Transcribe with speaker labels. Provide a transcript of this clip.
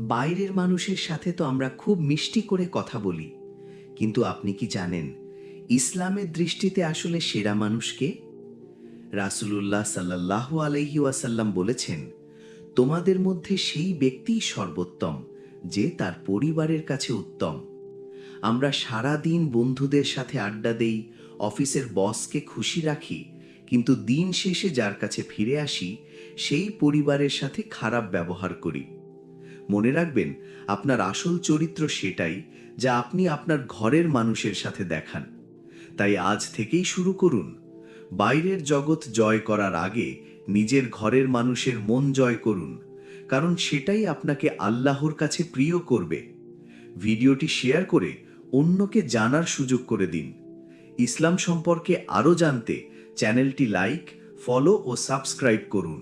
Speaker 1: বাইরের মানুষের সাথে তো আমরা খুব মিষ্টি করে কথা বলি। কিন্তু আপনি কি জানেন, ইসলামের দৃষ্টিতে আসলে সেরা মানুষকে রাসূলুল্লাহ সাল্লাহ আলহি ওয়াসাল্লাম বলেছেন, তোমাদের মধ্যে সেই ব্যক্তিই সর্বোত্তম, যে তার পরিবারের কাছে উত্তম। আমরা সারা দিন বন্ধুদের সাথে আড্ডা দেই, অফিসের বসকে খুশি রাখি, কিন্তু দিন শেষে যার কাছে ফিরে আসি, সেই পরিবারের সাথে খারাপ ব্যবহার করি। মনে রাখবেন, আপনার আসল চরিত্র সেটাই যা আপনি আপনার ঘরের মানুষের সাথে দেখান। তাই আজ থেকেই শুরু করুন। বাইরের জগৎ জয় করার আগে নিজের ঘরের মানুষের মন জয় করুন, কারণ সেটাই আপনাকে আল্লাহর কাছে প্রিয় করবে। ভিডিওটি শেয়ার করে অন্যকে জানার সুযোগ করে দিন। ইসলাম সম্পর্কে আরও জানতে চ্যানেলটি লাইক, ফলো ও সাবস্ক্রাইব করুন।